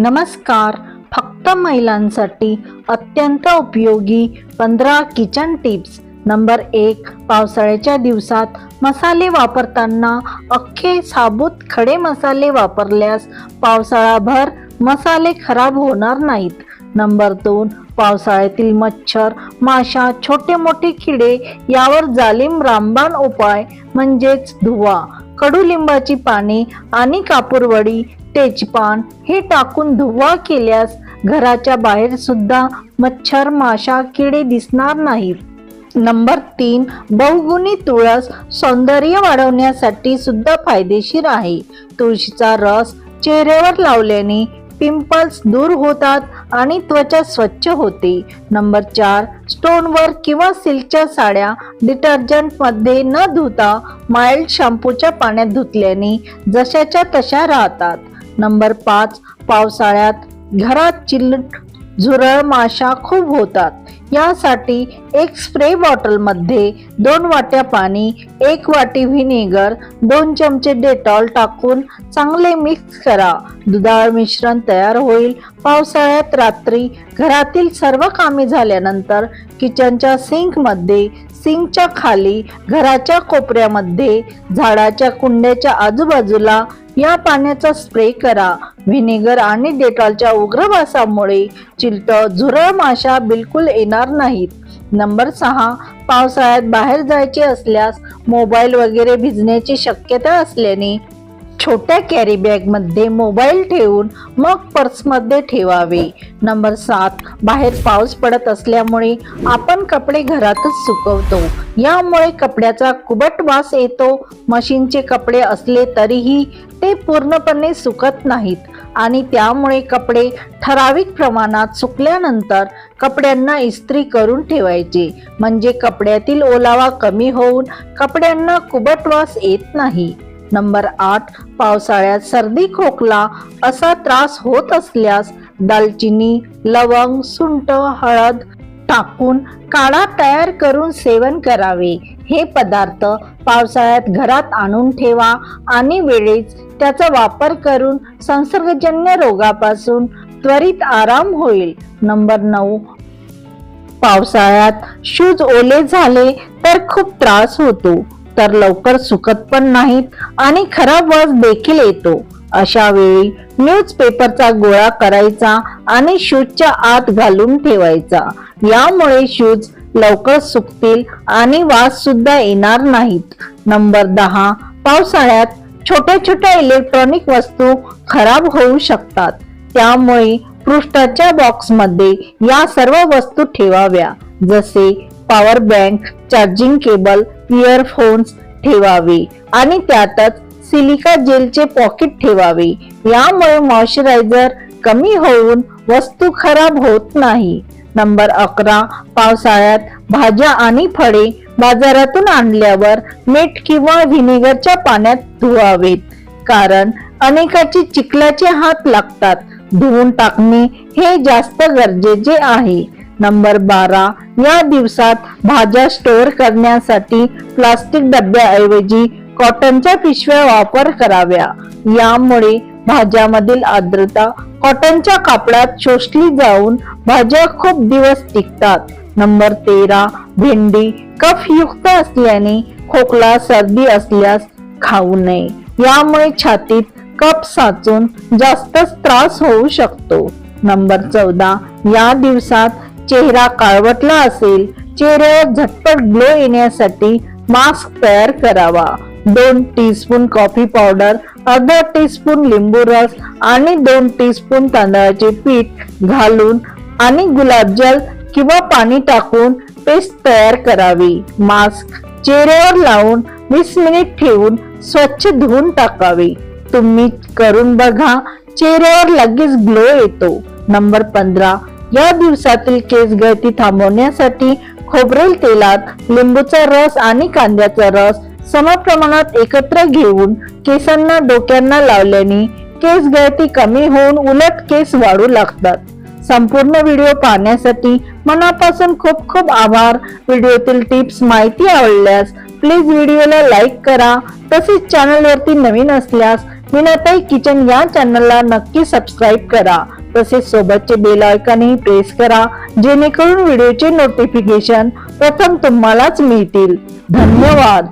नमस्कार. फक्त महिलांसाठी अत्यंत उपयोगी पंधरा किचन टिप्स. नंबर एक पावसाळ्याच्या दिवसात मसाले वापरताना अख्खे साबूत खडे मसाले वापरल्यास पावसाळाभर मसाले खराब होणार नाहीत. नंबर दोन पावसाळ्यातील मच्छर माशा छोटे मोठे किडे यावर जालिम रामबाण उपाय म्हणजेच धुवा. कडुलिंबाची पाने आणि कापूरवडी तेजपान हे टाकून धुवा केल्यास घराच्या बाहेर सुद्धा मच्छर माशा किडे दिसणार नाहीत. नंबर तीन बहुगुणी तुळस सौंदर्य वाढवण्यासाठी सुद्धा फायदेशीर आहे. तुळशीचा रस चेहऱ्यावर लावल्याने पिंपल्स दूर होतात आणि त्वचा स्वच्छ होते. नंबर चार स्टोनवर किंवा सिल्कच्या साड्या डिटर्जंटमध्ये न धुता माइल्ड शॅम्पूच्या पाण्यात धुतल्याने जशाच्या तशा राहतात. नंबर पाच पावसाळ्यात घरात चिल्लट झुरळ माशा खूप होतात. यासाठी एक स्प्रे बॉटलमध्ये दोन वाट्या पाणी एक वाटी व्हिनेगर दोन चमचे डेटॉल टाकून चांगले मिक्स करा. दुधाळ मिश्रण तयार होईल. पावसाळ्यात रात्री घरातील सर्व कामे झाल्यानंतर किचनच्या सिंकमध्ये सिंकच्या खाली घराच्या कोपऱ्यामध्ये झाडाच्या कुंड्याच्या आजूबाजूला या पाण्याचा स्प्रे करा. व्हिनेगर आणि डेटॉलच्या उग्र वासामुळे चिलट झुरळ माशा बिलकुल येणार नाहीत. नंबर सहा पावसाळ्यात बाहेर जायचे असल्यास मोबाईल वगैरे भिजण्याची शक्यता असल्याने छोट्या कॅरी बॅगमध्ये मोबाईल ठेवून मग पर्समध्ये ठेवावे. नंबर सात बाहेर पाऊस पडत असल्यामुळे आपण कपडे घरातच सुकवतो. यामुळे कपड्याचा कुबट वास येतो. मशीनचे कपडे असले तरीही ते पूर्णपणे सुकत नाहीत. आणि त्यामुळे कपडे ठराविक प्रमाणात सुकल्यानंतर कपड्यांना इस्त्री करून ठेवायचे. म्हणजे कपड्यातील ओलावा कमी होऊन कपड्यांना कुबट वास येत नाही. नंबर आठ पावसाळ्यात सर्दी खोकला असा त्रास होत असल्यास दालचिनी लवंग सुंट हळद टाकून काढा तयार करून सेवन करावे. हे पदार्थ पावसाळ्यात घरात आणून ठेवा आणि वेळेस त्याचा वापर करून संसर्गजन्य रोगापासून त्वरित आराम होईल. नंबर नऊ पावसाळ्यात शूज ओले झाले तर खूप त्रास होतो. तर लवकर सुकत पण नाहीत आणि खराब वास देखील येतो. अशा वेळी न्यूज पेपरचा गोळा करायचा आणि शूजच्या आत घालून ठेवायचा. यामुळे शूज लवकर सुकतील आणि वास सुद्धा येणार नाहीत. नंबर दहा पावसाळ्यात छोट्या छोट्या इलेक्ट्रॉनिक वस्तू खराब होऊ शकतात. त्यामुळे पृष्ठाच्या बॉक्समध्ये या सर्व वस्तू ठेवाव्या. जसे power bank charging cable earphones ठेवावे आणि त्यातच सिलिका जेलचे पॉकेट ठेवावे. यामुळे मॉइश्चरायझर कमी होऊन वस्तू खराब होत नाही. नंबर अकरा पावसाळ्यात भाज्या आणि फळे बाजारातून आणल्यावर मीठ किंवा व्हिनेगरच्या पाण्यात धुवावेत. कारण अनेकाची चिखलाचे हात लागतात. धुवून टाकणे हे जास्त गरजेचे आहे. नंबर बारा. या दिवसात भाज्या स्टोअर करण्यासाठी प्लास्टिक डब्याऐवजी कॉटनच्या पिशव्या वापर कराव्या. यामुळे भाज्यामधील आर्द्रता कॉटनच्या कापडात शोषली जाऊन भाज्या खूप दिवस टिकतात. नंबर तेरा. भेंडी कफयुक्त असल्याने खोकला सर्दी असल्यास खाऊ नये. यामुळे छातीत कप साचून जास्तच त्रास होऊ शकतो. नंबर चौदा. या दिवसात चेहरा काळवटला असेल चेहऱ्यावर झटपट ग्लो येण्यासाठी मास्क तयार करावा. दोन टीस्पून कॉफी पावडर अर्धा टीस्पून लिंबू रस आणि दोन टीस्पून तांदळाचे पीठ घालून आणि गुलाबजल किंवा पाणी टाकून पेस्ट तयार करावी. मास्क चेहऱ्यावर लावून वीस मिनिट ठेवून स्वच्छ धुवून टाकावे. तुम्ही करून बघा चेहऱ्यावर लगेच ग्लो येतो. नंबर पंधरा या दिवसातील केस गळती थांबवण्यासाठी खोबरेल तेलात लिंबूचा रस आणि कांद्याचा रस समप्रमाणात एकत्र घेऊन केसांना डोक्यांना लावल्याने केस गळती कमी होऊन उलट केस वाढू लागतात. संपूर्ण व्हिडिओ पाहण्यासाठी मनापासून खूप खूप आभार. व्हिडिओतील टिप्स माहिती आवडल्यास प्लीज व्हिडिओला लाईक करा. तसेच चॅनलवरती नवीन असल्यास मीनाताई किचन या चॅनलला नक्की सबस्क्राईब करा. तसेच सोबतचे बेल आयकॉनही प्रेस करा जेणेकरून व्हिडिओचे नोटिफिकेशन प्रथम तुम्हालाच मिळतील. धन्यवाद.